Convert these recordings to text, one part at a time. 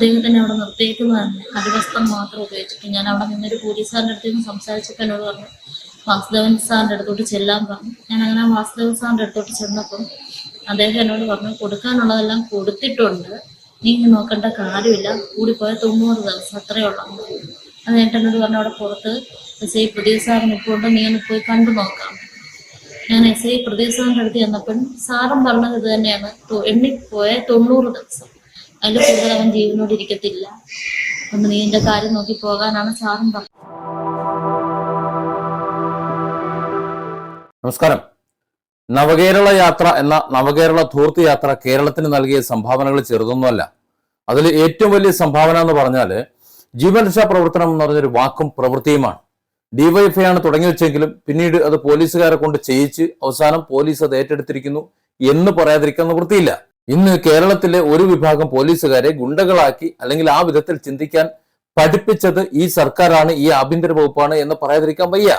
അദ്ദേഹത്തിനെ അവിടെ നിർത്തിയേക്കുന്നു പറഞ്ഞു. അടിവസ്ത്രം മാത്രം ഉപയോഗിച്ചിട്ട് ഞാൻ അവിടെ നിന്നൊരു പോലീസുകാരന്റെ അടുത്ത് നിന്ന് സംസാരിച്ചപ്പോൾ എന്നോട് പറഞ്ഞു വാസുദേവൻ സാറിന്റെ അടുത്തോട്ട് ചെല്ലാൻ പറഞ്ഞു. ഞാൻ അങ്ങനെ വാസുദേവൻ സാറിന്റെ അടുത്തോട്ട് ചെന്നപ്പം അദ്ദേഹം എന്നോട് പറഞ്ഞു കൊടുക്കാനുള്ളതെല്ലാം കൊടുത്തിട്ടുണ്ട്. നീ നോക്കേണ്ട കാര്യമില്ല. കൂടിപ്പോയ തൊണ്ണൂറ് ദിവസം അത്രയേ ഉള്ളൂ. അത് എന്നോട് പറഞ്ഞു അവിടെ പുറത്ത് എസ് ഐ പ്രദീപ് സാർ നിൽപ്പുണ്ട് നീ ഒന്ന് പോയി കണ്ടു നോക്കാം. ഞാൻ എസ് ഐ പ്രദീപ് സാറിന്റെ അടുത്ത് ചെന്നപ്പോൾ സാറും പറഞ്ഞത് ഇത് തന്നെയാണ് എണ്ണിപ്പോയ തൊണ്ണൂറ് ദിവസം. അതിൽ കൂടുതൽ അവൻ ജീവനോട് ഇരിക്കത്തില്ല. ഒന്ന് നീ എന്റെ കാര്യം നോക്കി പോകാനാണ് സാറും പറഞ്ഞത്. നമസ്കാരം. നവകേരള യാത്ര എന്ന നവകേരള ധൂർത്ത് യാത്ര കേരളത്തിന് നൽകിയ സംഭാവനകൾ ചെറുതൊന്നുമല്ല. അതിൽ ഏറ്റവും വലിയ സംഭാവന എന്ന് പറഞ്ഞാൽ ജീവൻ രക്ഷാ പ്രവർത്തനം എന്ന് പറഞ്ഞൊരു വാക്കും പ്രവൃത്തിയുമാണ്. ഡിവൈഎഫ്ഐ ആണ് തുടങ്ങി വെച്ചെങ്കിലും പിന്നീട് അത് പോലീസുകാരെ കൊണ്ട് ചെയ്യിച്ച് അവസാനം പോലീസ് അത് ഏറ്റെടുത്തിരിക്കുന്നു എന്ന് പറയാതിരിക്കാൻ നിവൃത്തിയില്ല. ഇന്ന് കേരളത്തിലെ ഒരു വിഭാഗം പോലീസുകാരെ ഗുണ്ടകളാക്കി അല്ലെങ്കിൽ ആ വിധത്തിൽ ചിന്തിക്കാൻ പഠിപ്പിച്ചത് ഈ സർക്കാരാണ് ഈ ആഭ്യന്തര വകുപ്പാണ് എന്ന് പറയാതിരിക്കാൻ വയ്യ.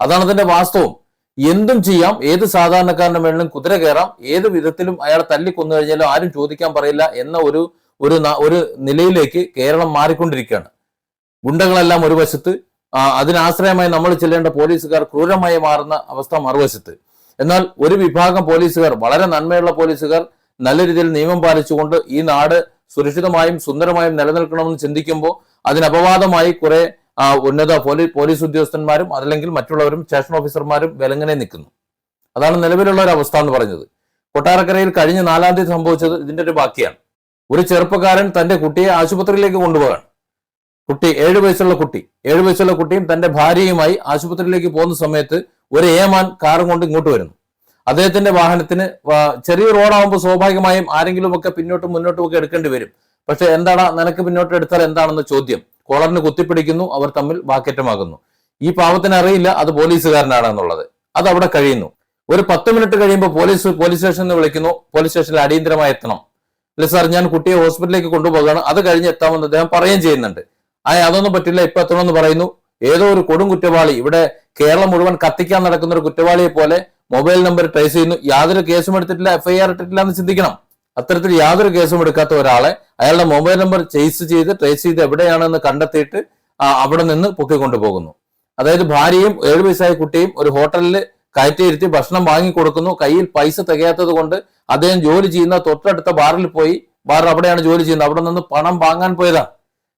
അതാണ് അതിന്റെ വാസ്തവം. എന്തും ചെയ്യാം ഏത് സാധാരണക്കാരന്റെ മേളിലും കുതിര കയറാം ഏത് വിധത്തിലും അയാളെ തല്ലിക്കൊന്നു കഴിഞ്ഞാലും ആരും ചോദിക്കാൻ പറയില്ല എന്ന ഒരു ഒരു ഒരു നിലയിലേക്ക് കേരളം മാറിക്കൊണ്ടിരിക്കുകയാണ്. ഗുണ്ടകളെല്ലാം ഒരു വശത്ത് അതിനാശ്രയമായി നമ്മൾ ചെല്ലേണ്ട പോലീസുകാർ ക്രൂരമായി മാറുന്ന അവസ്ഥ മറുവശത്ത്. എന്നാൽ ഒരു വിഭാഗം പോലീസുകാർ വളരെ നന്മയുള്ള പോലീസുകാർ നല്ല രീതിയിൽ നിയമം പാലിച്ചുകൊണ്ട് ഈ നാട് സുരക്ഷിതമായും സുന്ദരമായും നിലനിൽക്കണമെന്ന് ചിന്തിക്കുമ്പോൾ അതിന് അപവാദമായി കുറെ ഉന്നത പോലീസ് ഉദ്യോഗസ്ഥന്മാരും അതല്ലെങ്കിൽ മറ്റുള്ളവരും സ്റ്റേഷൻ ഓഫീസർമാരും വിലങ്ങനെ നിൽക്കുന്നു. അതാണ് നിലവിലുള്ള ഒരു അവസ്ഥ എന്ന് പറഞ്ഞത് കൊട്ടാരക്കരയിൽ കഴിഞ്ഞ നാലാം തീയതി സംഭവിച്ചത് ഇതിന്റെ ഒരു ബാക്കിയാണ്. ഒരു ചെറുപ്പക്കാരൻ തന്റെ കുട്ടിയെ ആശുപത്രിയിലേക്ക് കൊണ്ടുപോകാൻ കുട്ടി ഏഴു വയസ്സുള്ള കുട്ടി ഏഴു വയസ്സുള്ള കുട്ടിയും തന്റെ ഭാര്യയുമായി ആശുപത്രിയിലേക്ക് പോകുന്ന സമയത്ത് ഒരു ഏമാൻ കാറും കൊണ്ട് ഇങ്ങോട്ട് വരുന്നു. അദ്ദേഹത്തിന്റെ വാഹനത്തിന് ചെറിയ റോഡാകുമ്പോൾ സ്വാഭാവികമായും ആരെങ്കിലും ഒക്കെ പിന്നോട്ടും മുന്നോട്ടും ഒക്കെ എടുക്കേണ്ടി വരും. പക്ഷെ എന്താടാ നിനക്ക് പിന്നോട്ട് എടുത്താൽ എന്താണെന്ന ചോദ്യം. കോളറിന് കുത്തിപ്പിടിക്കുന്നു അവർ തമ്മിൽ വാക്കേറ്റമാകുന്നു. ഈ പാവത്തിന് അറിയില്ല അത് പോലീസുകാരനാണെന്നുള്ളത്. അത് അവിടെ കഴിയുന്നു. ഒരു പത്ത് മിനിറ്റ് കഴിയുമ്പോൾ പോലീസ് പോലീസ് സ്റ്റേഷനിൽ നിന്ന് വിളിക്കുന്നു. പോലീസ് സ്റ്റേഷനിൽ അടിയന്തരമായി എത്തണം. അല്ല സാർ ഞാൻ കുട്ടിയെ ഹോസ്പിറ്റലിലേക്ക് കൊണ്ടുപോകുകയാണ് അത് കഴിഞ്ഞ് എത്താമെന്ന് അദ്ദേഹം പറയുകയും ചെയ്യുന്നുണ്ട്. ആ അതൊന്നും പറ്റില്ല ഇപ്പൊ എത്തണമെന്ന് പറയുന്നു. ഏതോ ഒരു കൊടും കുറ്റവാളി ഇവിടെ കേരളം മുഴുവൻ കത്തിക്കാൻ നടക്കുന്ന ഒരു കുറ്റവാളിയെ പോലെ മൊബൈൽ നമ്പർ ട്രേസ് ചെയ്യുന്നു. യാതൊരു കേസും എടുത്തിട്ടില്ല എഫ്ഐആർ ഇട്ടിട്ടില്ല എന്ന് ചിന്തിക്കണം. അത്തരത്തിൽ യാതൊരു കേസും എടുക്കാത്ത ഒരാളെ അയാളുടെ മൊബൈൽ നമ്പർ ചേസ് ചെയ്ത് ട്രേസ് ചെയ്ത് എവിടെയാണെന്ന് കണ്ടെത്തിയിട്ട് അവിടെ നിന്ന് പൊക്കിക്കൊണ്ടുപോകുന്നു. അതായത് ഭാര്യയും ഏഴ് വയസ്സായ കുട്ടിയും ഒരു ഹോട്ടലിൽ കയറ്റിയിരുത്തി ഭക്ഷണം വാങ്ങി കൊടുക്കുന്നു കയ്യിൽ പൈസ തികയാത്തത് കൊണ്ട് അദ്ദേഹം ജോലി ചെയ്യുന്ന തൊട്ടടുത്ത ബാറിൽ പോയി ബാർ അവിടെയാണ് ജോലി ചെയ്യുന്നത്. അവിടെ നിന്ന് പണം വാങ്ങാൻ പോയതാ.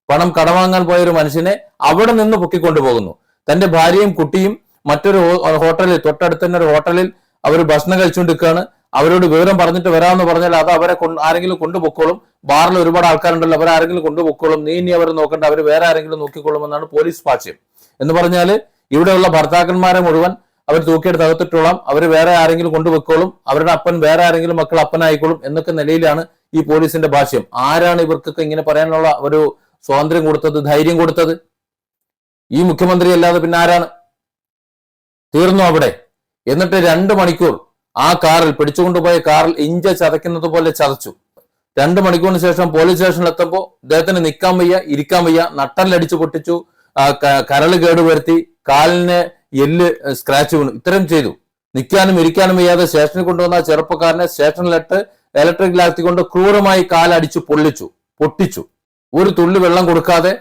പണം കടവാങ്ങാൻ പോയ ഒരു മനുഷ്യനെ അവിടെ നിന്ന് പൊക്കിക്കൊണ്ടുപോകുന്നു. തന്റെ ഭാര്യയും കുട്ടിയും മറ്റൊരു ഹോട്ടലിൽ തൊട്ടടുത്ത് തന്നെ ഒരു ഹോട്ടലിൽ അവർ ഭക്ഷണം കഴിച്ചുകൊണ്ടിരിക്കുകയാണ് അവരോട് വിവരം പറഞ്ഞിട്ട് വരാമെന്ന് പറഞ്ഞാൽ അത് അവരെ ആരെങ്കിലും കൊണ്ടുപോക്കോളും. ബാറിൽ ഒരുപാട് ആൾക്കാരുണ്ടല്ലോ അവരെ ആരെങ്കിലും കൊണ്ടുപൊക്കോളും. നീ ഇനി അവർ നോക്കണ്ട അവർ വേറെ ആരെങ്കിലും നോക്കിക്കോളും എന്നാണ് പോലീസ് ഭാഷ്യം എന്ന് പറഞ്ഞാൽ ഇവിടെയുള്ള ഭർത്താക്കന്മാരെ മുഴുവൻ അവർ തൂക്കിയെടുത്ത് അകത്തിട്ടോളാം. അവർ വേറെ ആരെങ്കിലും കൊണ്ടുപോയിക്കോളും അവരുടെ അപ്പൻ വേറെ ആരെങ്കിലും മക്കൾ അപ്പനായിക്കോളും എന്നൊക്കെ നിലയിലാണ് ഈ പോലീസിന്റെ ഭാഷ്യം. ആരാണ് ഇവർക്കൊക്കെ ഇങ്ങനെ പറയാനുള്ള ഒരു സ്വാതന്ത്ര്യം കൊടുത്തത് ധൈര്യം കൊടുത്തത്? ഈ മുഖ്യമന്ത്രി അല്ലാതെ പിന്നെ ആരാണ്? തീർന്നു അവിടെ? എന്നിട്ട് രണ്ട് മണിക്കൂർ ആ കാറിൽ പിടിച്ചുകൊണ്ടുപോയ കാറിൽ ഇഞ്ച ചതയ്ക്കുന്നത് പോലെ ചതച്ചു. രണ്ട് മണിക്കൂറിന് ശേഷം പോലീസ് സ്റ്റേഷനിൽ എത്തുമ്പോൾ അദ്ദേഹത്തിന് നിൽക്കാൻ വയ്യ ഇരിക്കാൻ വയ്യ നട്ടല്ലടിച്ചു പൊട്ടിച്ചു കരൾ കേടുവരുത്തി കാലിന് എല്ല് സ്ക്രാച്ച് വീണു. ഇത്രയും ചെയ്തു. നിൽക്കാനും ഇരിക്കാനും വയ്യാതെ സ്റ്റേഷനിൽ കൊണ്ടുവന്ന ചെറുപ്പക്കാരനെ സ്റ്റേഷനിലിട്ട് ലാത്തിക്കൊണ്ട് ക്രൂരമായി കാലടിച്ചു പൊള്ളിച്ചു പൊട്ടിച്ചു. ഒരു തുള്ളി വെള്ളം കൊടുക്കാതെ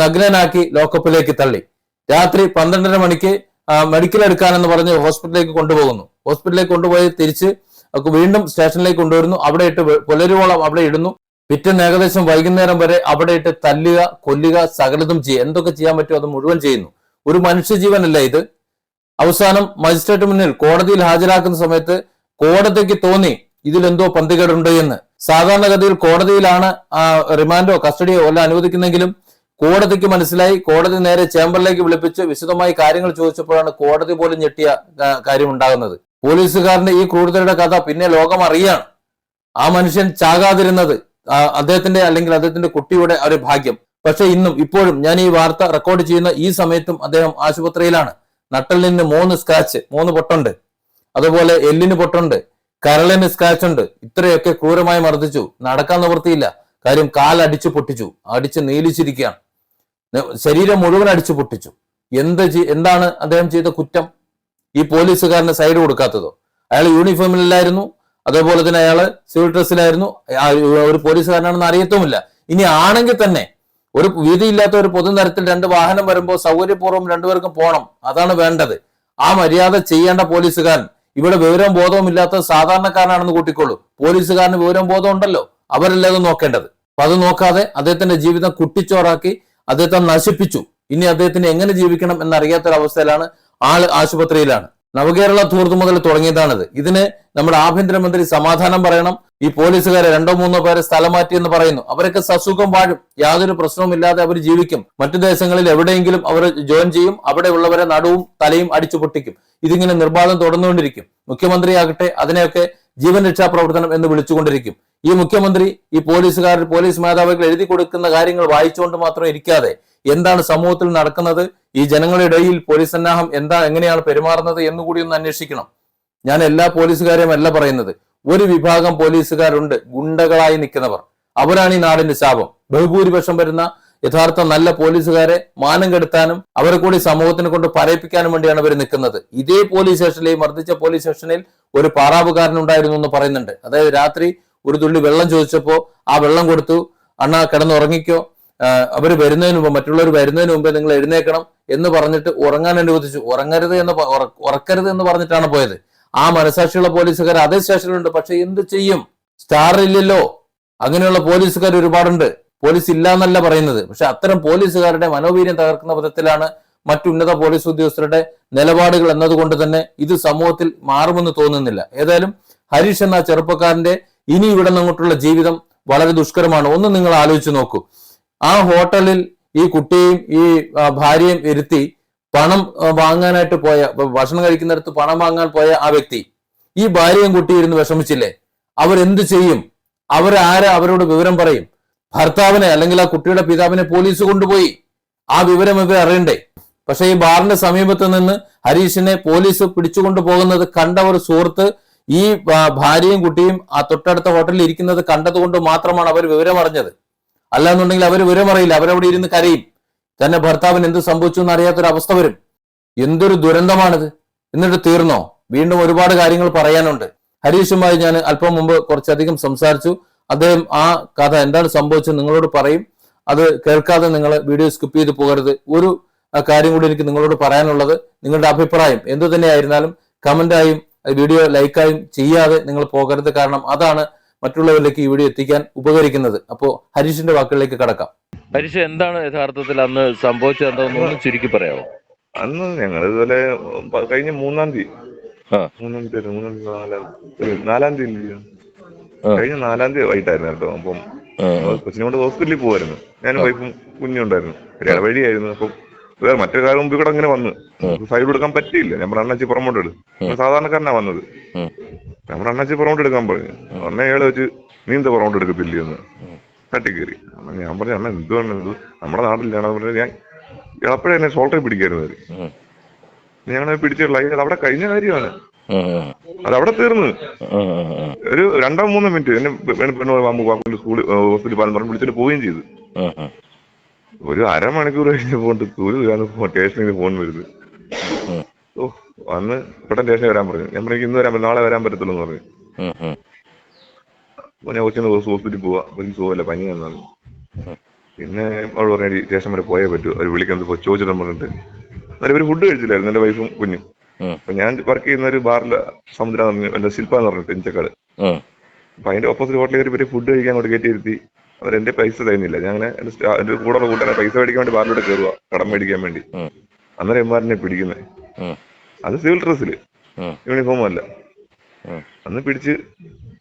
നഗ്നനാക്കി ലോക്കപ്പിലേക്ക് തള്ളി. രാത്രി പന്ത്രണ്ടര മണിക്ക് മെഡിക്കൽ എടുക്കാനെന്ന് പറഞ്ഞ് ഹോസ്പിറ്റലിലേക്ക് കൊണ്ടുപോകുന്നു. ഹോസ്പിറ്റലിലേക്ക് കൊണ്ടുപോയി തിരിച്ച് വീണ്ടും സ്റ്റേഷനിലേക്ക് കൊണ്ടുവരുന്നു. അവിടെ ഇട്ട് പുലരുവോളം അവിടെ ഇടുന്നു. പിറ്റേന്ന് ഏകദേശം വൈകുന്നേരം വരെ അവിടെ ഇട്ട് തല്ലുക കൊല്ലുക സകലതും ചെയ്യുക. എന്തൊക്കെ ചെയ്യാൻ പറ്റുമോ അത് മുഴുവൻ ചെയ്യുന്നു. ഒരു മനുഷ്യജീവനല്ല ഇത്. അവസാനം മജിസ്ട്രേറ്റ് മുന്നിൽ കോടതിയിൽ ഹാജരാക്കുന്ന സമയത്ത് കോടതിക്ക് തോന്നി ഇതിലെന്തോ പന്തികേടുണ്ട് എന്ന്. സാധാരണഗതിയിൽ കോടതിയിലാണ് റിമാൻഡോ കസ്റ്റഡിയോ എല്ലാം അനുവദിക്കുന്നെങ്കിലും കോടതിക്ക് മനസ്സിലായി. കോടതി നേരെ ചേംബറിലേക്ക് വിളിപ്പിച്ച് വിശദമായി കാര്യങ്ങൾ ചോദിച്ചപ്പോഴാണ് കോടതി പോലും ഞെട്ടിയ കാര്യം ഉണ്ടാകുന്നത് പോലീസുകാരന്റെ ഈ ക്രൂരതയുടെ കഥ പിന്നെ ലോകം അറിയാണ് ആ മനുഷ്യൻ ചാകാതിരുന്നത് അദ്ദേഹത്തിന്റെ അല്ലെങ്കിൽ അദ്ദേഹത്തിന്റെ കുട്ടിയുടെ ഒരു ഭാഗ്യം. പക്ഷെ ഇന്നും ഇപ്പോഴും ഞാൻ ഈ വാർത്ത റെക്കോർഡ് ചെയ്യുന്ന ഈ സമയത്തും അദ്ദേഹം ആശുപത്രിയിലാണ്. നട്ടലിന് മൂന്ന് സ്ക്രാച്ച് മൂന്ന് പൊട്ടുണ്ട്. അതുപോലെ എല്ലിന് പൊട്ടുണ്ട്. കരളിന് സ്ക്രാച്ച് ഉണ്ട്. ഇത്രയൊക്കെ ക്രൂരമായി മർദ്ദിച്ചു. നടക്കാൻ നിവൃത്തിയില്ല. കാര്യം കാലടിച്ചു പൊട്ടിച്ചു. അടിച്ച് നീലിച്ചിരിക്കുകയാണ്. ശരീരം മുഴുവൻ അടിച്ചു പൊട്ടിച്ചു. എന്ത് എന്താണ് അദ്ദേഹം ചെയ്ത കുറ്റം? ഈ പോലീസുകാരന് സൈഡ് കൊടുക്കാത്തതോ? അയാൾ യൂണിഫോമിലല്ലായിരുന്നു. അതേപോലെ തന്നെ അയാൾ സിവിൽ ഡ്രസ്സിലായിരുന്നു. ഒരു പോലീസുകാരനാണെന്ന് അറിയത്തുമില്ല. ഇനി ആണെങ്കിൽ തന്നെ ഒരു വീതിയില്ലാത്ത ഒരു പൊതുനിരത്തിൽ രണ്ട് വാഹനം വരുമ്പോൾ സൗകര്യപൂർവം രണ്ടുപേർക്കും പോകണം അതാണ് വേണ്ടത്. ആ മര്യാദ ചെയ്യേണ്ട പോലീസുകാരൻ. ഇവിടെ വിവരം ബോധവും ഇല്ലാത്ത സാധാരണക്കാരനാണെന്ന് കൂട്ടിക്കോളൂ പോലീസുകാരന് വിവരം ബോധം ഉണ്ടല്ലോ. അവരല്ലേ അത് നോക്കേണ്ടത്. അപ്പൊ അത് നോക്കാതെ അദ്ദേഹത്തിന്റെ ജീവിതം കുട്ടിച്ചോറാക്കി അദ്ദേഹത്തെ നശിപ്പിച്ചു. ഇനി അദ്ദേഹത്തിന് എങ്ങനെ ജീവിക്കണം എന്നറിയാത്തൊരവസ്ഥയിലാണ് ആൾ ആശുപത്രിയിലാണ്. നവകേരള ധൂർത്ത് മുതൽ തുടങ്ങിയതാണിത്. ഇതിന് നമ്മുടെ ആഭ്യന്തരമന്ത്രി സമാധാനം പറയണം. ഈ പോലീസുകാരെ രണ്ടോ മൂന്നോ പേരെ സ്ഥലം മാറ്റി എന്ന് പറയുന്നു. അവരൊക്കെ സസുഖം വാഴും. യാതൊരു പ്രശ്നവുമില്ലാതെ അവർ ജീവിക്കും. മറ്റു ദേശങ്ങളിൽ എവിടെയെങ്കിലും അവർ ജോയിൻ ചെയ്യും. അവിടെയുള്ളവരെ നടുവും തലയും അടിച്ചു പൊട്ടിക്കും ഇതിങ്ങനെ നിർബാധം തുടർന്നുകൊണ്ടിരിക്കും. മുഖ്യമന്ത്രിയാകട്ടെ അതിനെയൊക്കെ ജീവൻ രക്ഷാ പ്രവർത്തനം എന്ന് വിളിച്ചുകൊണ്ടിരിക്കും. ഈ മുഖ്യമന്ത്രി ഈ പോലീസുകാർ പോലീസ് മേധാവികൾ എഴുതി കൊടുക്കുന്ന കാര്യങ്ങൾ വായിച്ചുകൊണ്ട് മാത്രം ഇരിക്കാതെ എന്താണ് സമൂഹത്തിൽ നടക്കുന്നത്? ഈ ജനങ്ങളുടെ ഇടയിൽ പോലീസ് സന്നാഹം എന്താ എങ്ങനെയാണ് പെരുമാറുന്നത് എന്നുകൂടി ഒന്ന് അന്വേഷിക്കണം. ഞാൻ എല്ലാ പോലീസുകാരെയും അല്ല പറയുന്നത്. ഒരു വിഭാഗം പോലീസുകാരുണ്ട് ഗുണ്ടകളായി നിൽക്കുന്നവർ. അവരാണ് ഈ നാടിന്റെ ശാപം. ബഹുഭൂരിപക്ഷം വരുന്ന യഥാർത്ഥ നല്ല പോലീസുകാരെ മാനം കെടുത്താനും അവരെ കൂടി സമൂഹത്തിന് കൊണ്ട് പറയിപ്പിക്കാനും വേണ്ടിയാണ് അവർ നിൽക്കുന്നത്. ഇതേ പോലീസ് സ്റ്റേഷനിൽ മർദ്ദിച്ച പോലീസ് സ്റ്റേഷനിൽ ഒരു പാറാവുകാരൻ ഉണ്ടായിരുന്നു എന്ന് പറയുന്നുണ്ട്. അതായത് രാത്രി ഒരു തുള്ളി വെള്ളം ചോദിച്ചപ്പോൾ ആ വെള്ളം കൊടുത്തു. അണ്ണ കിടന്നുറങ്ങിക്കോ അവർ വരുന്നതിന് മുമ്പ് മറ്റുള്ളവർ വരുന്നതിന് മുമ്പേ നിങ്ങൾ എഴുന്നേക്കണം എന്ന് പറഞ്ഞിട്ട് ഉറങ്ങാൻ അനുവദിച്ചു. ഉറങ്ങരുത് എന്ന് ഉറക്കരുത് എന്ന് പറഞ്ഞിട്ടാണ് പോയത്. ആ മനസാക്ഷിയുള്ള പോലീസുകാർ അതേ സ്റ്റേഷനിലുണ്ട്. പക്ഷെ എന്ത് ചെയ്യും? സ്റ്റാർ ഇല്ലല്ലോ അങ്ങനെയുള്ള പോലീസുകാർ ഒരുപാടുണ്ട്. പോലീസ് ഇല്ല എന്നല്ല പറയുന്നത്. പക്ഷെ അത്തരം പോലീസുകാരുടെ മനോവീര്യം തകർക്കുന്ന വിധത്തിലാണ് മറ്റുന്നത പോലീസ് ഉദ്യോഗസ്ഥരുടെ നിലപാടുകൾ എന്നതുകൊണ്ട് തന്നെ ഇത് സമൂഹത്തിൽ മാറുമെന്ന് തോന്നുന്നില്ല. ഏതായാലും ഹരീഷ് എന്ന ചെറുപ്പക്കാരന്റെ ഇനി ഇവിടെ നിന്നങ്ങോട്ടുള്ള ജീവിതം വളരെ ദുഷ്കരമാണ്. ഒന്ന് നിങ്ങൾ ആലോചിച്ച് നോക്കൂ. ആ ഹോട്ടലിൽ ഈ കുട്ടിയെയും ഈ ഭാര്യയും ഇരുത്തി പണം വാങ്ങാനായിട്ട് പോയ ഭക്ഷണം കഴിക്കുന്നിടത്ത് പണം വാങ്ങാൻ പോയ ആ വ്യക്തി ഈ ഭാര്യയും കുട്ടിയും ഇരുന്ന് വിഷമിച്ചില്ലേ? അവരെന്ത് ചെയ്യും? അവരാരാ അവരോട് വിവരം പറയും? ഭർത്താവിനെ അല്ലെങ്കിൽ ആ കുട്ടിയുടെ പിതാവിനെ പോലീസ് കൊണ്ടുപോയി. ആ വിവരം ഇവർ അറിയണ്ടേ? പക്ഷെ ഈ ബാറിന്റെ സമീപത്ത് നിന്ന് ഹരീഷിനെ പോലീസ് പിടിച്ചുകൊണ്ടു പോകുന്നത് കണ്ട ഒരു സുഹൃത്ത് ഈ ഭാര്യയും കുട്ടിയും ആ തൊട്ടടുത്ത ഹോട്ടലിൽ ഇരിക്കുന്നത് കണ്ടതുകൊണ്ട് മാത്രമാണ് അവർ വിവരം അറിഞ്ഞത്. അല്ലാന്നുണ്ടെങ്കിൽ അവർ വിവരം അറിയില്ല. അവരവിടെ ഇരുന്ന് കരയും. തന്നെ ഭർത്താവിന് എന്ത് സംഭവിച്ചു എന്ന് അറിയാത്തൊരു അവസ്ഥ വരും. എന്തൊരു ദുരന്തമാണിത്. എന്നിട്ട് തീർന്നോ? വീണ്ടും ഒരുപാട് കാര്യങ്ങൾ പറയാനുണ്ട്. ഹരീഷുമായി ഞാൻ അല്പം മുമ്പ് കുറച്ചധികം സംസാരിച്ചു. അദ്ദേഹം ആ കഥ എന്താണ് സംഭവിച്ചത് നിങ്ങളോട് പറയും. അത് കേൾക്കാതെ നിങ്ങൾ വീഡിയോ സ്കിപ്പ് ചെയ്ത് പോകരുത്. ഒരു കാര്യം കൂടി എനിക്ക് നിങ്ങളോട് പറയാനുള്ളത് നിങ്ങളുടെ അഭിപ്രായം എന്തു തന്നെയായിരുന്നാലും കമന്റായും വീഡിയോ ലൈക്കായും ചെയ്യാതെ നിങ്ങൾ പോകരുത്. കാരണം അതാണ് മറ്റുള്ളവരിലേക്ക് ഈ വീഡിയോ എത്തിക്കാൻ ഉപകരിക്കുന്നത്. അപ്പോ ഹരീഷിന്റെ വാക്കുകളിലേക്ക് കടക്കാം. ഹരീഷ് എന്താണ് യഥാർത്ഥത്തിൽ അന്ന് സംഭവിച്ചത്? എന്താണെന്ന് ചുരുക്കി പറയാമോ? അന്ന് ഞങ്ങൾ ഇതുപോലെ കഴിഞ്ഞ മൂന്നാം തീയതി. മൂന്നാം തീയതി മൂന്നാം തീയതി നാലാം ഒരു നാലാം തീയതി. കഴിഞ്ഞ നാലാം തീയതി വൈകിട്ടായിരുന്നു കേട്ടോ അപ്പം. കൊച്ചിനെ കൊണ്ട് ഹോസ്പിറ്റലിൽ പോവായിരുന്നു. ഞാനും വൈഫും കുഞ്ഞുണ്ടായിരുന്നു ഒരു ഇടവഴിയായിരുന്നു. അപ്പം വേറെ മറ്റൊരു കാര്യം മുമ്പിൽ കൂടെ അങ്ങനെ വന്ന്. സൈഡ് എടുക്കാൻ പറ്റിയില്ല. നമ്മുടെ അണ്ണാച്ചി പുറമോട്ട് എടു സാധാരണക്കാരനാ വന്നത്. നമ്മുടെ അണ്ണാച്ചി പുറമോട്ട് എടുക്കാൻ പറഞ്ഞു. അണ്ണ ഏഴ് വെച്ച് നീ എന്താ പുറമോട്ട് എടുക്കത്തില്ലെന്ന് തട്ടിക്കേറി. അണ്ണാ ഞാൻ പറഞ്ഞു അണ്ണ എന്ത് പറഞ്ഞത് നമ്മുടെ നാട്ടിലാണ് പറഞ്ഞു ഞാൻ എപ്പോഴും എന്നെ ഷോൾട്ടറിൽ പിടിക്കായിരുന്നു. ഞങ്ങളെ പിടിച്ചിട്ടുള്ള അവിടെ കഴിഞ്ഞ കാര്യമാണ്. ആ, തീർന്ന്. ഒരു രണ്ടോ മൂന്നോ മിനിറ്റ്. എന്നെ പെണ്ണു സ്കൂളിൽ ഹോസ്പിറ്റലിൽ പാലം പറഞ്ഞ് വിളിച്ചിട്ട് പോവുകയും ചെയ്തു. ഒരു അരമണിക്കൂർ കഴിഞ്ഞപ്പോൾ ഒരു സ്റ്റേഷനിൽ ഫോൺ വരുന്നത്. ഓ അന്ന് പെട്ടെന്ന് സ്റ്റേഷനിൽ വരാൻ പറഞ്ഞു. ഞാൻ പറഞ്ഞു ഇന്ന് വരാൻ പറ്റും നാളെ വരാൻ പറ്റത്തുള്ളൂ എന്ന് പറഞ്ഞു. അപ്പൊ ഞാൻ കൊച്ചിന്ന് ഹോസ്പിറ്റലിൽ പോവാ. എനിക്ക് സുഖമല്ല പനി എന്നാണ് പിന്നെ അവൾ പറഞ്ഞു സ്റ്റേഷൻ വരെ പോയേ പറ്റൂ. അവർ വിളിക്കുന്നത് ചോദിച്ചിട്ട് പറഞ്ഞിട്ട്. എന്നാലും ഇവർ ഫുഡ് കഴിച്ചില്ലായിരുന്നു. എന്റെ വൈഫും കുഞ്ഞും. അപ്പൊ ഞാൻ വർക്ക് ചെയ്യുന്ന ഒരു ബാറിലെ സമുദ്ര എന്റെ ശില്പ എന്ന് പറഞ്ഞു പെഞ്ചക്കാട്. അപ്പൊ അതിന്റെ ഓപ്പോസിറ്റ് ഹോട്ടലിൽ ഒരു ഇവർ ഫുഡ് കഴിക്കാൻ അങ്ങോട്ട് കയറ്റി ഇരുത്തി. അവർ എന്റെ പൈസ തരുന്നില്ല. ഞാൻ അങ്ങനെ എന്റെ കൂടെ കൂട്ടാൻ പൈസ മേടിക്കാൻ വേണ്ടി ബാറിലൂടെ കയറുക കടം മേടിക്കാൻ വേണ്ടി. അന്നേരം എമ്മാറിനെ പിടിക്കുന്നത് അത് സിവിൽ ഡ്രസ്സിൽ. യൂണിഫോം അല്ല. അന്ന് പിടിച്ച്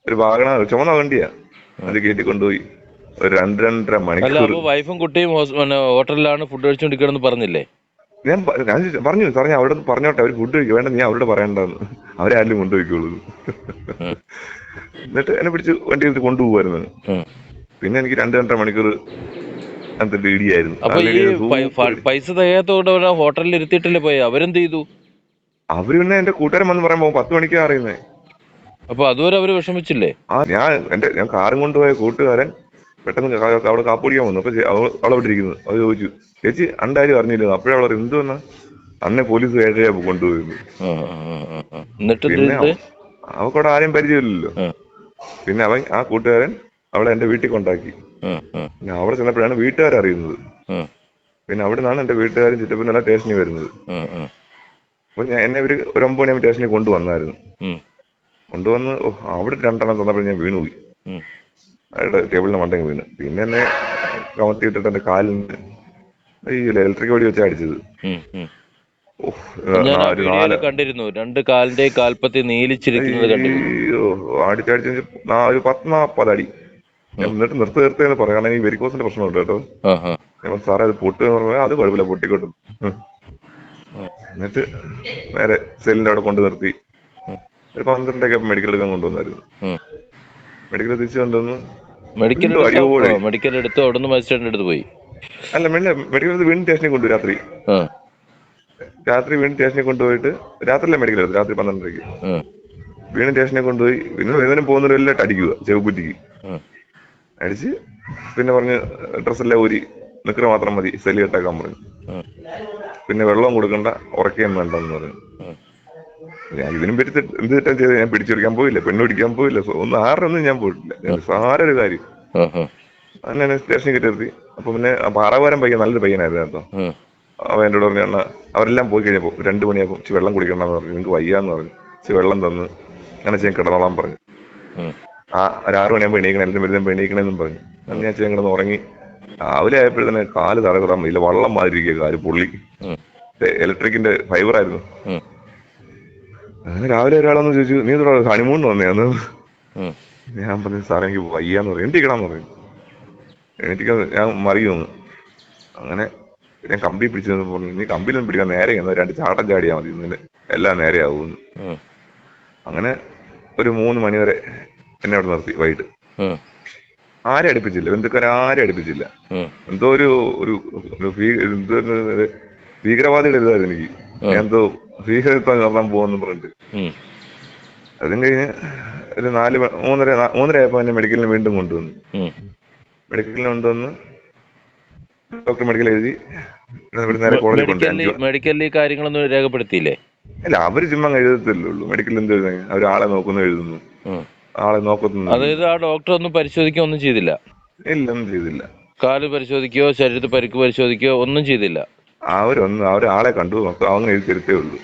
ഒരു വാഗണ ചുമന്ന വണ്ടിയാ. അത് കയറ്റി കൊണ്ടുപോയി. ഒരു രണ്ട് രണ്ടര മണിക്കൂർ. വൈഫും കുട്ടിയും ഹോട്ടലിലാണ് ഫുഡ് കഴിച്ചോണ്ടിരിക്കണെന്ന് പറഞ്ഞില്ലേ? ഞാൻ ഞാൻ പറഞ്ഞു സാർ ഞാൻ അവിടെ പറഞ്ഞോട്ടെ അവർ ഫുഡ് കഴിക്കും. വേണ്ട നീ അവരോട് പറയണ്ടെന്ന്. അവരെ ആരും കൊണ്ടുപോയിക്കോളൂ. എന്നിട്ട് എന്നെ പിടിച്ച് വണ്ടി എടുത്ത് കൊണ്ടുപോകുമായിരുന്നു പിന്നെ എനിക്ക് രണ്ട് രണ്ടര മണിക്കൂർ അന്നത്തെ ലേഡിയായിരുന്നു അപ്പൊ ഈ പൈസ തികയാത്തോണ്ട് ഹോട്ടലിൽ ഇരുത്തിയിട്ടല്ലേ പോയി? അവരെന്ത് ചെയ്തു? അവർ പിന്നെ എന്റെ കൂട്ടുകാരൻ വന്ന് പറയുമ്പോ പത്ത് മണിക്കാ അറിയുന്നേ അപ്പൊ അതുവരെ അവർ വിഷമിച്ചില്ലേ? ആ ഞാൻ എന്റെ ഞാൻ കാറും കൊണ്ടുപോയ കൂട്ടുകാരൻ പെട്ടെന്ന് അവിടെ കാപ്പുടിക്കാൻ വന്നു. അപ്പൊ അവളെ അവിടെ അത് ചോദിച്ചു ചേച്ചി അണ്ടാരും അറിഞ്ഞില്ല? അപ്പോഴേ അവൾ എന്ത് വന്ന അന്നെ പോലീസ് ഏഴരയാ കൊണ്ടുപോയിരുന്നു. പിന്നെ അവക്കവിടെ ആരെയും പരിചയമില്ലല്ലോ. പിന്നെ അവൻ ആ കൂട്ടുകാരൻ അവളെ എന്റെ വീട്ടിൽ കൊണ്ടാക്കി. പിന്നെ അവിടെ ചെന്നപ്പോഴാണ് വീട്ടുകാർ അറിയുന്നത്. പിന്നെ അവിടെ നിന്നാണ് എന്റെ വീട്ടുകാരും ചുറ്റപ്പനെല്ലാം സ്റ്റേഷനിൽ വരുന്നത്. അപ്പൊ ഞാൻ എന്നെ ഒരു ഒരു ഒമ്പത് മണിയാകുമ്പോൾ സ്റ്റേഷനിൽ കൊണ്ടുവന്നായിരുന്നു. കൊണ്ടുവന്ന് അവിടെ രണ്ടെണ്ണം തന്നപ്പോൾ ഞാൻ വീണുപോയി. അയാളുടെ ടേബിളിന് മണ്ടങ്ങ് വീണ്. പിന്നെ എന്നെ കമത്തി ഇട്ടിട്ട് എന്റെ കാലിൽ ഈ ഇലക്ട്രിക് വടി വെച്ചാ അടിച്ചത്. കണ്ടിരുന്നു. രണ്ട് കാലിന്റെ കാൽപ്പത്തി നീലിച്ചിരിക്കുന്നത് അയ്യോ അടിച്ചടിച്ച് നാ- ഒരു പത്ത് നാപ്പത് അടി എന്നിട്ട് നിർത്തി നിർത്തിയെന്ന് പറയാം. കാരണം ഈ വെരിക്കോസിന്റെ പ്രശ്നമുണ്ട് കേട്ടോ. സാറേ അത് പൊട്ടുക എന്ന് പറഞ്ഞാൽ അത് കുഴപ്പമില്ല പൊട്ടിക്കോട്ടും. എന്നിട്ട് നേരെ സെല്ലിന്റെ അവിടെ കൊണ്ട് നിർത്തി. ഒരു പന്ത്രണ്ടൊക്കെ മെഡിക്കൽ എടുക്കാൻ കൊണ്ടുവന്നായിരുന്നു. മെഡിക്കൽ തിരിച്ചു കൊണ്ടുവന്നു മെഡിക്കൽ. മെഡിക്കൽ എടുത്ത് അവിടുന്ന് മജിസ്ട്രേറ്റിന്റെ അടുത്ത് പോയി. അല്ല മെഡിക്കൽ എടുത്ത് വീണ്ടും സ്റ്റേഷനിൽ കൊണ്ടുപോയി രാത്രി. രാത്രി വീണ്ടും സ്റ്റേഷനിൽ കൊണ്ടുപോയിട്ട് രാത്രിയല്ല മെഡിക്കൽ എടുത്ത് രാത്രി പന്ത്രണ്ടരയ്ക്ക്. വീണ്ടും സ്റ്റേഷനിൽ കൊണ്ടുപോയി പിന്നെ വേദന പോകുന്നതിലും എല്ലാം അടിക്കുക ചെവുപുറ്റിക്ക് അടിച്ച് പിന്നെ പറഞ്ഞ് ഡ്രസ്സെല്ലാം ഊരി നിക്കറ് മാത്രം മതി സെലി കെട്ടാക്കാൻ പറഞ്ഞു. പിന്നെ വെള്ളം കൊടുക്കണ്ട ഉറക്കുകയും വേണ്ടെന്ന് പറഞ്ഞു. ഇതിനും പറ്റി എന്ത് ചെയ്ത് ഞാൻ പിടിച്ചെടുക്കാൻ പോയില്ല പെണ്ണ് പിടിക്കാൻ പോയില്ല. സോ, ഒന്നും ആറൊന്നും ഞാൻ പോയിട്ടില്ല. സാരൊരു കാര്യം. അങ്ങനെ സ്റ്റേഷനിൽ കയറ്റി നിർത്തി അപ്പൊ പിന്നെ പാറാവാരം പയ്യൻ നല്ലൊരു പയ്യനായിരുന്നു കേട്ടോ. ആ. അവൻ എന്നോട് പറഞ്ഞു അണ്ണാ അവരെല്ലാം പോയി കഴിഞ്ഞപ്പോ രണ്ടു മണിയാകും ഇച്ചിരി വെള്ളം കുടിക്കണം എന്ന് പറഞ്ഞു. നിങ്ങൾക്ക് വയ്യാന്ന് പറഞ്ഞു. ഇച്ചിരി വെള്ളം തന്ന് അങ്ങനെ ചെയ്യാൻ കിടന്നോളാൻ പറഞ്ഞു. ആ. ഒരു ആറു മണിയാകുമ്പോൾ എണീക്കണം എല്ലാവരും എണീക്കണമെന്നും പറഞ്ഞു. അങ്ങനെ ഞാൻ ചെയ്യാൻ കിടന്ന് ഉറങ്ങി. രാവിലെ ആയപ്പോഴത്തേനെ കാൽ തറകിടാൻ വയ്യില്ല വള്ളം മാതിരി കാൽ പൊള്ളി. ഇലക്ട്രിക്കിന്റെ ഫൈബർ ആയിരുന്നു. അങ്ങനെ രാവിലെ ഒരാളൊന്ന് ചോദിച്ചു നീ ഇവിടെ ഹണിമൂൺ വന്നേന്ന്. ഞാൻ പറഞ്ഞു സാറേ എനിക്ക് വയ്യാന്ന് പറഞ്ഞു ഇടാന്ന് പറയും. എനിക്ക് ഞാൻ മറിയുന്നു അങ്ങനെ ഞാൻ കമ്പി പിടിച്ചു പറഞ്ഞു നീ കമ്പിയിലൊന്നും പിടിക്കാൻ നേരെ എന്നാ രണ്ട് ചാട്ടം ചാടിയാൽ മതി. ഇന്നലെ എല്ലാം നേരെ ആവുമെന്ന്. അങ്ങനെ ഒരു മൂന്ന് മണി വരെ എന്നെ അവിടെ നിർത്തി വൈകിട്ട്. ആരെ അടുപ്പിച്ചില്ല. ബന്ധുക്കാരെ ആരെ അടുപ്പിച്ചില്ല. എന്തോ ഒരു ഒരു ഒരു എന്തോ ഒരു ഭീകരവാദിയുടെ എഴുതായിരുന്നു എനിക്ക് എന്തോ ഭീകരത്വം കയറാൻ പോകുമെന്ന് പറഞ്ഞിട്ട്. അതും കഴിഞ്ഞ് ഒരു നാല് മൂന്നര മൂന്നര ആയപ്പോ എന്നെ മെഡിക്കലിന് വീണ്ടും കൊണ്ടുവന്നു. മെഡിക്കലിന് കൊണ്ടുവന്ന് ഡോക്ടർ മെഡിക്കൽ എഴുതി. നേരെ കോളേജിൽ കൊണ്ടുപോയി. മെഡിക്കലിൽ കാര്യങ്ങളൊന്നും രേഖപ്പെടുത്തിയില്ലേ? അല്ല അവർ ചുമ്മാ എഴുതത്തില്ലുള്ളൂ മെഡിക്കൽ എന്ത് എഴുതുന്നത് അവർ ആളെ നോക്കുന്നു എഴുതുന്നു. ആളെ നോക്കുന്നു. അതായത് ആ ഡോക്ടർ ഒന്നും പരിശോധിക്കുക ഒന്നും ചെയ്തില്ല? ഇല്ല ഒന്നും ചെയ്തില്ല. കാൽ പരിശോധിക്കുകയോ ശരീരത്തിൽ പരിക്ക് പരിശോധിക്കുകയോ ഒന്നും ചെയ്തില്ല? അവരൊന്നും അവരാളെ കണ്ടു നോക്കും അവങ്ങ് എഴുതി തരുത്തേ ഉള്ളൂ.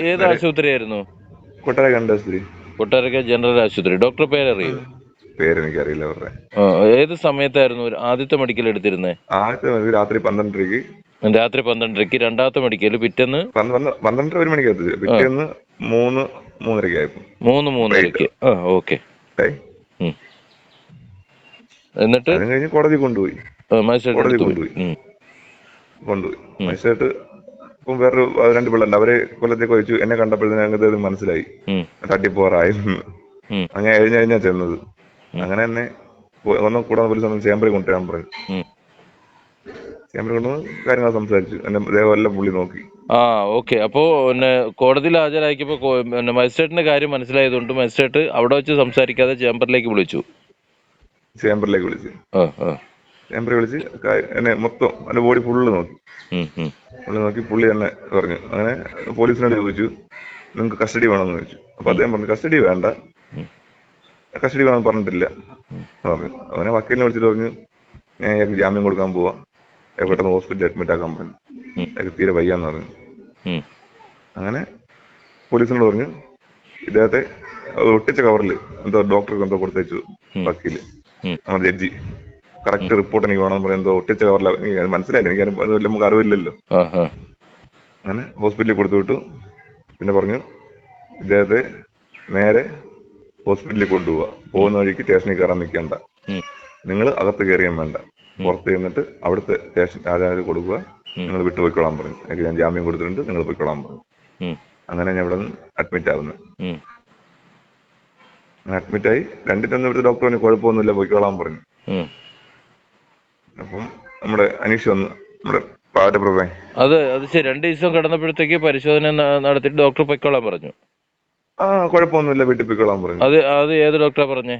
ഏത് ആശുപത്രിയായിരുന്നു? കൊട്ടാര കണ്ട കൊട്ടാരക്ക ജനറൽ ആശുപത്രി. ഡോക്ടർ പേരറിയോ? പേരെനിക്കറിയില്ല അവരുടെ. ഏത് സമയത്തായിരുന്നു ആദ്യത്തെ മെഡിക്കൽ എടുത്തിരുന്നത് ആദ്യത്തെ രാത്രി പന്ത്രണ്ടരക്ക് രാത്രി പന്ത്രണ്ടരക്ക് രണ്ടാമത്തെ മെഡിക്കൽ പിറ്റേന്ന്? പന്ത് പന്ത് പന്ത്രണ്ടര ഒരു മണിക്ക് എത്തിച്ചു പിറ്റേന്ന് മൂന്ന് മൂന്നരക്ക് ആയപ്പോ. മൂന്ന് മൂന്നരക്ക് ആ ഓക്കെ. എന്നിട്ട്? കഴിഞ്ഞ് കോടതി കൊണ്ടുപോയി. കോടതി കൊണ്ടുപോയി. കൊണ്ടുപോയി. മജിസ്ട്രേറ്റ് ഇപ്പം വേറൊരു രണ്ട് പിള്ളേരുണ്ട്. അവരെ കൊല്ലത്തേക്ക് വെച്ചു എന്നെ കണ്ടപ്പോഴത്തേന് അങ്ങനത്തെ അത് മനസ്സിലായി. തട്ടിപ്പോറായിരുന്നു. അങ്ങനെ കഴിഞ്ഞ കഴിഞ്ഞാ ചെന്നത്. അങ്ങനെ തന്നെ ഒന്നും കൂടെ കൂടാതെ പോലീസ് ഒന്ന് ചേമ്പറിൽ കൊണ്ടുവരാൻ പറഞ്ഞു. ചേമ്പറിൽ കൊണ്ടുവന്ന് കാര്യങ്ങൾ സംസാരിച്ചു. എന്നെ ദേവമെല്ലാം പുള്ളി നോക്കി. ആ ഓക്കെ. അപ്പോ പിന്നെ കോടതിയിൽ ഹാജരാക്കിയപ്പോ പിന്നെ മജിസ്ട്രേറ്റിന്റെ കാര്യം മനസ്സിലായതുകൊണ്ട് മജിസ്ട്രേറ്റ് അവിടെ വെച്ച് സംസാരിക്കാതെ ചേംബറിലേക്ക് വിളിച്ചു. ചേമ്പറിലേക്ക് വിളിച്ചു. ആ ആ. ചേമ്പറിൽ വിളിച്ച് എന്നെ മൊത്തം എന്റെ ബോഡി ഫുള്ള് നോക്കി. ഫുള്ള് നോക്കി പുള്ളി തന്നെ പറഞ്ഞു. അങ്ങനെ പോലീസിനോട് ചോദിച്ചു നിങ്ങൾക്ക് കസ്റ്റഡി വേണമെന്ന് ചോദിച്ചു. അപ്പൊ അദ്ദേഹം പറഞ്ഞു കസ്റ്റഡി വേണ്ട. കസ്റ്റഡി വേണം പറഞ്ഞിട്ടില്ല. പറഞ്ഞു അവനെ വക്കീലിനെ വിളിച്ചിട്ട് പറഞ്ഞു ഞാൻ ഇയാൾക്ക് ജാമ്യം കൊടുക്കാൻ പോവാ. പെട്ടെന്ന് ഹോസ്പിറ്റലിൽ അഡ്മിറ്റ് ആക്കാൻ പറഞ്ഞു. എനിക്ക് തീരെ വയ്യാന്ന് പറഞ്ഞു. അങ്ങനെ പോലീസിനോട് പറഞ്ഞു ഇദ്ദേഹത്തെ ഒട്ടിച്ച കവറിൽ എന്തോ ഡോക്ടർക്ക് എന്തോ കൊടുത്തയച്ചു. വക്കീൽ. നമ്മുടെ ജഡ്ജി. കറക്റ്റ് റിപ്പോർട്ട് എനിക്ക് വേണമെന്ന് പറയാൻ എന്തോ ഒട്ടിച്ച അത് മനസ്സിലായില്ല. എനിക്ക് അത് നമുക്ക് അറിവില്ലല്ലോ. അങ്ങനെ ഹോസ്പിറ്റലിൽ കൊടുത്തു വിട്ടു. പിന്നെ പറഞ്ഞു ഇദ്ദേഹത്തെ നേരെ ഹോസ്പിറ്റലിൽ കൊണ്ടുപോവാ. പോകുന്ന വഴിക്ക് സ്റ്റേഷനിൽ കയറാൻ നിൽക്കണ്ട. നിങ്ങൾ അകത്ത് കയറിയാൻ വേണ്ട. പുറത്ത് ചെന്നിട്ട് അവിടുത്തെ സ്റ്റേഷൻ ആചാര്യ കൊടുക്കുക. നിങ്ങൾ വിട്ടു പോയിക്കോളാൻ പറഞ്ഞു. എനിക്ക് ഞാൻ ജാമ്യം കൊടുത്തിട്ടുണ്ട് നിങ്ങൾ പോയിക്കോളാൻ പറഞ്ഞു. അങ്ങനെ ഞാൻ ഇവിടെ നിന്ന് അഡ്മിറ്റ് ആവുന്നു അഡ്മിറ്റ് ആയി. രണ്ടിട്ടൊന്നും ഇവിടുത്തെ ഡോക്ടർ പറഞ്ഞു കുഴപ്പമൊന്നുമില്ല പോയിക്കോളാൻ പറഞ്ഞു. അപ്പം നമ്മുടെ അനീഷ് വന്ന് നമ്മുടെ പാഠപ്രഭേ അത് അത് ശരി. രണ്ട് ദിവസം കിടന്നപ്പോഴത്തേക്ക് പരിശോധന നടത്തി നടത്തിയിട്ട് ഡോക്ടർ പൊയ്ക്കോളാൻ പറഞ്ഞു. ആ കുഴപ്പമൊന്നുമില്ല. വീട്ടിൽ പൊയ്ക്കോളാൻ പറഞ്ഞു. അത് അത് ഏത് ഡോക്ടറാ പറഞ്ഞേ?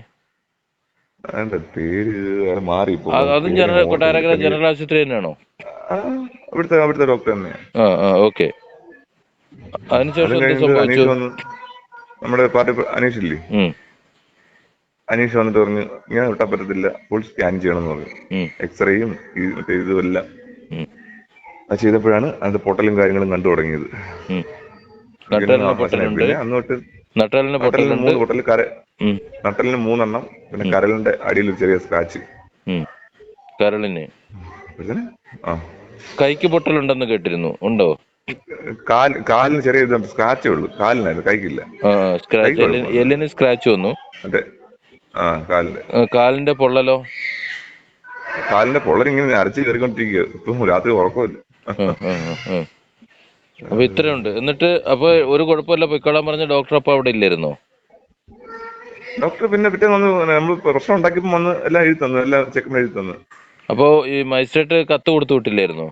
പേര് അത് മാറിപ്പോ അത് ജനറൽ കൊട്ടാരക്കര ജനറൽ ആശുപത്രി തന്നെയാണോ? അവിടുത്തെ അവിടുത്തെ ഡോക്ടർ തന്നെയാണ് ആ ആ ഓക്കെ. അതിനുശേഷം നമ്മുടെ പാർട്ടി പ്ര- അനീഷ് വന്നിട്ട് പറഞ്ഞു ഇങ്ങനെ വിട്ടാൻ പറ്റത്തില്ല ഫുൾ സ്കാൻ ചെയ്യണം എന്ന് പറഞ്ഞു എക്സ്റേയും മറ്റേ ഇതുമെല്ലാം അത് ചെയ്തപ്പോഴാണ് അതിന്റെ പൊട്ടലും കാര്യങ്ങളും കണ്ടു തുടങ്ങിയത്. പിന്നെ നട്ടലിന് പ്രശ്നമായി. പൊട്ടലുണ്ട്. പിന്നെ അന്ന് തൊട്ട് നട്ടലിന് നട്ടലിന് മൂന്ന് പൊട്ടൽ കര. നട്ടലിന് മൂന്നെണ്ണം പിന്നെ കരലിന്റെ അടിയിൽ ഒരു ചെറിയ സ്ക്രാച്ച്. കരളിന്? കൈക്ക് പൊട്ടലുണ്ടെന്ന് കേട്ടിരുന്നു. ഉണ്ടോ? കാൽ കാലിന് ചെറിയ സ്ക്രാച്ചേ ഉള്ളൂ. കാലിനായിരുന്നു കൈക്കില്ല. എല്ലിന് സ്ക്രാച്ച് വന്നു. ആ കാലിന്റെ. പൊള്ളലോ? കാലിന്റെ കാലിന്റെ പൊള്ളരിങ്ങനെ അരച്ച് കയറിക്കൊണ്ടിരിക്കുക ഇപ്പം രാത്രി ഉറക്കമില്ല. അപ്പൊ ഇത്രയുണ്ട്. എന്നിട്ട് അപ്പൊ ഒരു കുഴപ്പമില്ല. പൊയ്ക്കോളാൻ പറഞ്ഞ ഡോക്ടർ അപ്പൊ അവിടെ ഇല്ലായിരുന്നോ? ഡോക്ടർ പിന്നെ പിറ്റേ വന്ന് നമ്മൾ പ്രശ്നം ഉണ്ടാക്കിയപ്പോ വന്ന് എല്ലാം എഴുതി തന്നു. എല്ലാം ചെക്കപ്പ് എഴുതി തന്നു. അപ്പോ ഈ മജിസ്ട്രേറ്റ് കത്ത് കൊടുത്തു വിട്ടില്ലായിരുന്നു?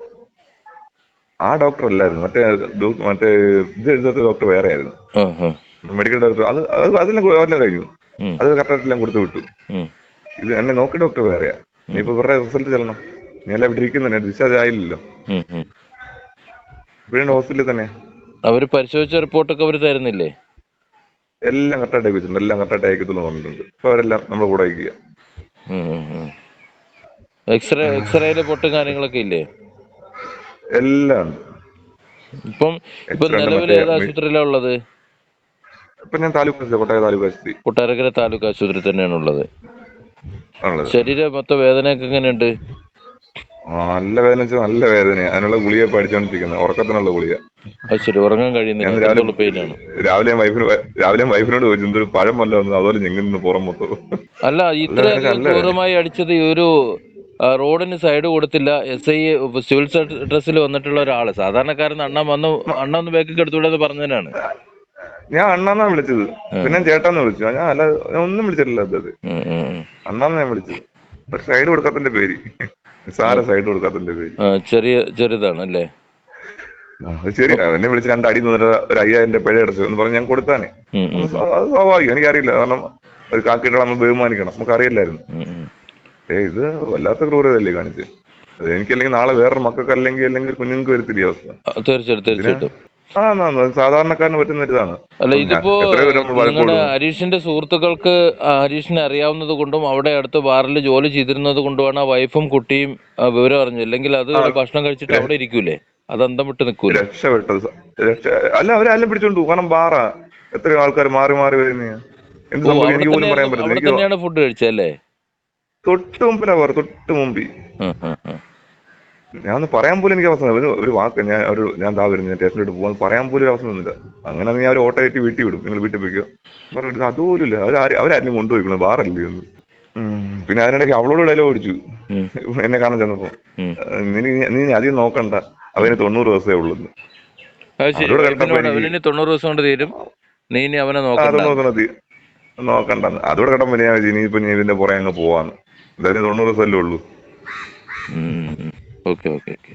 ആ ഡോക്ടർ അല്ലായിരുന്നു. മറ്റേ മറ്റേ ഇത് എഴുതാത്ത ഡോക്ടർ വേറെ ആയിരുന്നു. മെഡിക്കൽ ഡോക്ടർ അത് അത് അതെല്ലാം കഴിഞ്ഞു. അത് കറക്റ്റായിട്ടെല്ലാം കൊടുത്തു വിട്ടു. ഇത് എന്നെ നോക്കി ഡോക്ടർ വേറെയാ. ഇപ്പൊ ഇവരുടെ റിസൾട്ട് ചെല്ലണം. നീ എല്ലാം ഇവിടെ ഇരിക്കുന്നുണ്ട്. ഡിസ്ചാർജ് ആയില്ലല്ലോ. ഉം. ഹോസ്പിറ്റലിൽ തന്നെ. അവർ പരിശോധിച്ച റിപ്പോർട്ടൊക്കെ അവർ തരുന്നില്ലേ? എല്ലാം കറക്റ്റായിട്ട് അയച്ചിട്ടുണ്ട് എല്ലാം കറക്റ്റായിട്ട് അയക്കത്തുള്ളൂ പറഞ്ഞിട്ടുണ്ട്. ഇപ്പൊ അവരെല്ലാം നമ്മുടെ കൂടെ അയക്കുക. എക്സ്റേ എക്സ്റേയിലെ പൊട്ടും കാര്യങ്ങളൊക്കെ ഇല്ലേ? എല്ലാം ഇപ്പം ഇപ്പൊ നിലവിൽ ഏത് ആശുപത്രിയിലാ ഉള്ളത്? ഞാൻ താലൂക്ക് ആശുപത്രി, കോട്ടയം താലൂക്ക് ആശുപത്രി. കൊട്ടാരക്കര താലൂക്ക് ആശുപത്രി തന്നെയാണ് ഉള്ളത് ആണുള്ളത്. ശരീരം മൊത്തം വേദനയൊക്കെ എങ്ങനെയുണ്ട്? നല്ല വേദന വെച്ചാൽ നല്ല വേദനയാണ് അതിനുള്ള ഗുളിക പഠിച്ചോണ്ടിരിക്കുന്നത് ഉറക്കത്തിനുള്ള ഗുളിക. അത് ശരി ഉറങ്ങാൻ കഴിയുന്നില്ല. രാവിലെ വൈഫിന് രാവിലെ വൈഫിനോട് ചോദിച്ചു എന്തൊരു പഴം വല്ല വന്നു അതുപോലെ ഞെങ്ങുന്നു പുറം മൊത്തം. അല്ല ഇത്ര ക്രൂരമായി അടിച്ചത് ഈ ഒരു റോഡിന് സൈഡ് കൊടുത്തില്ല. എസ് ഐ സിവിൽ ഡ്രസ്സിൽ വന്നിട്ടുള്ള ഒരാൾ. സാധാരണക്കാരൻ അണ്ണൻ വന്ന് അണ്ണ ഒന്ന് ബേക്കൊക്കെ എടുത്തൂടെ എന്ന് പറഞ്ഞതിനാണ് ഞാൻ അണ്ണാന്നാ വിളിച്ചത്. പിന്നെ ചേട്ടാന്ന് വിളിച്ചു. ഞാൻ അല്ല ഞാൻ ഒന്നും വിളിച്ചിട്ടില്ല അത്. അണ്ണാന്ന് ഞാൻ വിളിച്ചത്. പക്ഷെ സൈഡ് കൊടുക്കാത്തതിന്റെ പേര്. സാറ സൈഡ് കൊടുക്കാത്തതിന്റെ പേര്. ചെറിയ ചെറിയതാണ് അല്ലേ അത് ശരി. എന്നെ വിളിച്ച് രണ്ട് അടി തന്നിട്ട് ഒരു അയ്യായിരം രൂപ പിഴ അടച്ചു എന്ന് പറഞ്ഞ് ഞാൻ കൊടുത്താനെ. അത് സ്വാ- അത് സ്വാഭാവികം. എനിക്കറിയില്ല. കാരണം ഒരു കാക്കിട്ട് നമ്മൾ ബഹുമാനിക്കണം. നമുക്ക് അറിയില്ലായിരുന്നു. ഏ ഇത് വല്ലാത്ത ക്രൂരതല്ലേ കാണിച്ച്. അത് എനിക്കല്ലെങ്കിൽ നാളെ വേറൊരു മക്കൾക്ക് അല്ലെങ്കിൽ അല്ലെങ്കിൽ കുഞ്ഞുങ്ങൾക്ക് വരുത്തില്ല അവസ്ഥ. തീർച്ചയായിട്ടും തീർച്ചയായിട്ടും. സാധാരണക്കാരന് പറ്റുന്ന ഒരിതാണ്. അല്ല ഇതിപ്പോ നിങ്ങളുടെ ഹരീഷിന്റെ സുഹൃത്തുക്കൾക്ക് ഹരീഷിനെ അറിയാവുന്നത് കൊണ്ടും അവിടെ അടുത്ത് ബാറിൽ ജോലി ചെയ്തിരുന്നത് കൊണ്ടുമാണ് ആ വൈഫും കുട്ടിയും വിവരം അറിഞ്ഞത്. അല്ലെങ്കിൽ അത് ഭക്ഷണം കഴിച്ചിട്ട് അവിടെ ഇരിക്കൂലേ? അത് അന്തം വിട്ട് നിൽക്കൂലേ രക്ഷപ്പെട്ടത് രക്ഷ അല്ല അവരെല്ലാം പിടിച്ചോണ്ട് കാരണം ബാറാ. എത്രയോ ആൾക്കാർ മാറി മാറി വരുന്ന. ഫുഡ് കഴിച്ചല്ലേ തൊട്ട് മുമ്പിലാ തൊട്ട് മുമ്പിൽ. ഞാൻ ഒന്ന് പറയാൻ പോലും എനിക്ക് അവസരം ഒരു ഒരു വാക്ക് ഞാൻ ഒരു ഞാൻ താ വരുന്നു ഞാൻ സ്റ്റേഷനിലോട്ട് പോകാൻ പറയാൻ പോലും ഒരു അവസരം ഒന്നുമില്ല. അങ്ങനെ ഞാൻ ഒരു ഓട്ടോ കയറ്റി വീട്ടിൽ വിടും. നിങ്ങൾ വീട്ടിൽ പോയിക്കോ. പറഞ്ഞിട്ട് അതുപോലും ഇല്ല അവർ അവരാരും കൊണ്ടുപോയിക്കണം? ബാറല്ലേ ഒന്ന്. പിന്നെ അതിനിടയ്ക്ക് അവളോട് ഡയലോഗ് ഓടിച്ചു. എന്നെ കാണാൻ ചെന്നപ്പോ നീ നീ അധികം നോക്കണ്ട. അവന് തൊണ്ണൂറ് ദിവസമേ ഉള്ളൂ തൊണ്ണൂറ് ദിവസം കൊണ്ട് തീരും. നീ ഇനി അവനെ നോക്കണ്ട. നോക്കണ്ട. അതോടെ ഞാൻ വിചാരിച്ചു, ഇനിയിപ്പോ നീ ഇതിന്റെ പുറകെ അങ്ങ് പോവാന്ന്. എന്തായാലും തൊണ്ണൂറ് ദിവസമല്ലേ ഉള്ളൂ. Okay okay okay